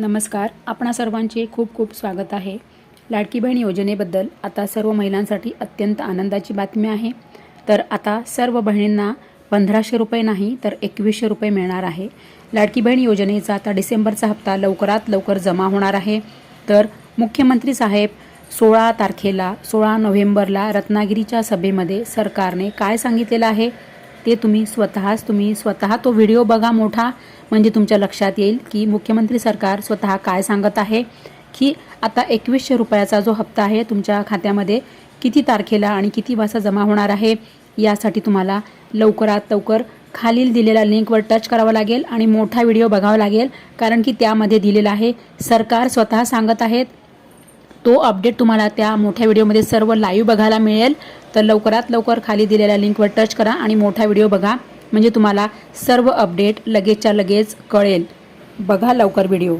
नमस्कार. आपणा सर्वांचे खूप खूप स्वागत आहे. लाडकी बहीण योजनेबद्दल आता सर्व महिलांसाठी अत्यंत आनंदाची बातमी आहे. तर आता सर्व बहिणींना पंधराशे रुपये नाही तर एकवीसशे रुपये मिळणार आहे. लाडकी बहीण योजनेचा आता डिसेंबरचा हप्ता लवकरात लवकर जमा होणार आहे. तर मुख्यमंत्री साहेब सोळा तारखेला सोळा नोव्हेंबरला रत्नागिरीच्या सभेमध्ये सरकारने काय सांगितलेलं आहे? ते तुम्ही स्वतःच तुम्ही स्वतः तो व्हिडिओ बघा मोठा. म्हणजे तुमच्या लक्षात येईल की मुख्यमंत्री सरकार स्वतः काय सांगत आहे की आता एकवीसशे रुपयाचा जो हप्ता आहे तुमच्या खात्यामध्ये किती तारखेला आणि किती वाजता जमा होणार आहे यासाठी तुम्हाला लवकरात लवकर खालील दिलेल्या लिंकवर टच करावं लागेल आणि मोठा व्हिडिओ बघावा लागेल कारण की त्यामध्ये दिलेला आहे सरकार स्वतः सांगत आहेत तो अपडेट तुम्हाला त्या मोठ्या व्हिडिओमध्ये सर्व लाईव्ह बघायला मिळेल. तर लवकरात लवकर खाली दिलेल्या लिंकवर टच करा आणि मोठा व्हिडिओ बघा. म्हणजे तुम्हाला सर्व अपडेट लगेचच्या लगेच कळेल. बघा लवकर व्हिडिओ.